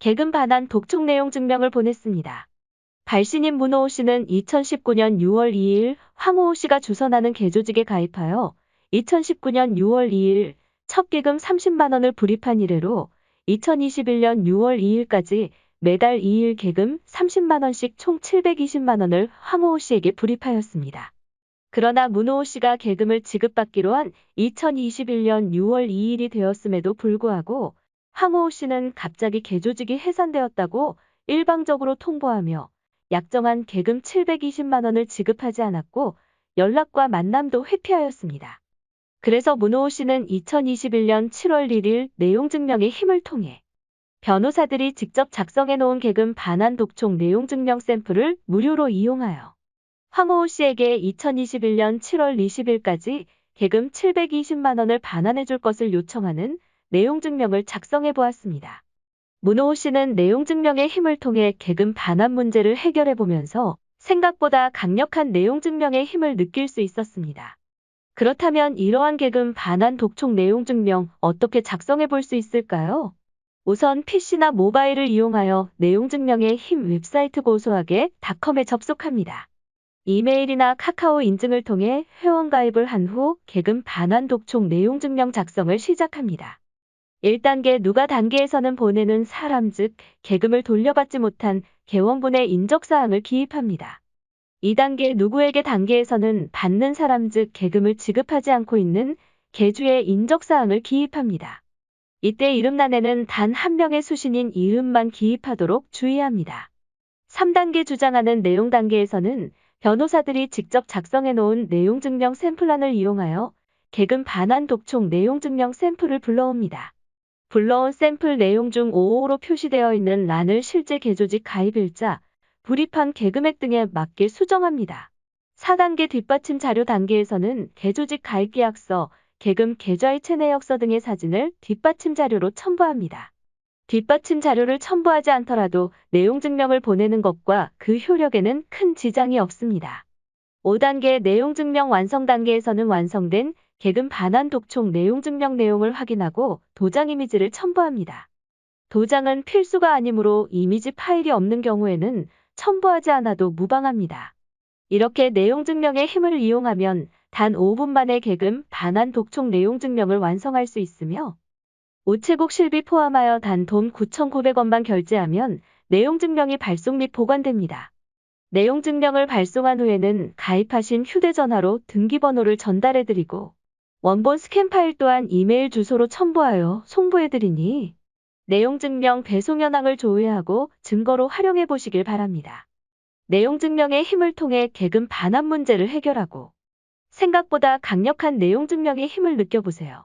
개금 반환 독촉 내용 증명을 보냈습니다. 발신인 문호호 씨는 2019년 6월 2일 황호호 씨가 주선하는 개조직에 가입하여 2019년 6월 2일 첫 기금 30만 원을 불입한 이래로 2021년 6월 2일까지 매달 2일 개금 30만 원씩 총 720만 원을 황호호 씨에게 불입하였습니다. 그러나 문호호 씨가 개금을 지급받기로 한 2021년 6월 2일이 되었음에도 불구하고 황호호 씨는 갑자기 개조직이 해산되었다고 일방적으로 통보하며 약정한 개금 720만 원을 지급하지 않았고 연락과 만남도 회피하였습니다. 그래서 문호호 씨는 2021년 7월 1일 내용 증명의 힘을 통해 변호사들이 직접 작성해 놓은 개금 반환 독촉 내용 증명 샘플을 무료로 이용하여 황호호 씨에게 2021년 7월 20일까지 개금 720만 원을 반환해 줄 것을 요청하는 내용 증명을 작성해 보았습니다. 문호호 씨는 내용 증명의 힘을 통해 개금 반환 문제를 해결해 보면서 생각보다 강력한 내용 증명의 힘을 느낄 수 있었습니다. 그렇다면 이러한 개금 반환 독촉 내용 증명 어떻게 작성해 볼 수 있을까요? 우선 PC나 모바일을 이용하여 내용 증명의 힘 웹사이트 고소하게 닷컴에 접속합니다. 이메일이나 카카오 인증을 통해 회원 가입을 한 후 개금 반환 독촉 내용 증명 작성을 시작합니다. 1단계 누가 단계에서는 보내는 사람 즉 개금을 돌려받지 못한 개원분의 인적사항을 기입합니다. 2단계 누구에게 단계에서는 받는 사람 즉 개금을 지급하지 않고 있는 개주의 인적사항을 기입합니다. 이때 이름란에는 단 한 명의 수신인 이름만 기입하도록 주의합니다. 3단계 주장하는 내용 단계에서는 변호사들이 직접 작성해 놓은 내용 증명 샘플란을 이용하여 개금 반환 독촉 내용 증명 샘플을 불러옵니다. 불러온 샘플 내용 중 5호로 표시되어 있는 란을 실제 개조직 가입일자, 불입한 개금액 등에 맞게 수정합니다. 4단계 뒷받침 자료 단계에서는 개조직 가입 계약서, 개금 계좌이체 내역서 등의 사진을 뒷받침 자료로 첨부합니다. 뒷받침 자료를 첨부하지 않더라도 내용 증명을 보내는 것과 그 효력에는 큰 지장이 없습니다. 5단계 내용 증명 완성 단계에서는 완성된 개금 반환 독촉 내용 증명 내용을 확인하고 도장 이미지를 첨부합니다. 도장은 필수가 아니므로 이미지 파일이 없는 경우에는 첨부하지 않아도 무방합니다. 이렇게 내용 증명의 힘을 이용하면 단 5분 만에 개금 반환 독촉 내용 증명을 완성할 수 있으며 우체국 실비 포함하여 단 돈 9,900원만 결제하면 내용 증명이 발송 및 보관됩니다. 내용 증명을 발송한 후에는 가입하신 휴대전화로 등기번호를 전달해드리고 원본 스캔 파일 또한 이메일 주소로 첨부하여 송부해드리니 내용 증명 배송 현황을 조회하고 증거로 활용해 보시길 바랍니다. 내용 증명의 힘을 통해 개금 반환 문제를 해결하고 생각보다 강력한 내용 증명의 힘을 느껴보세요.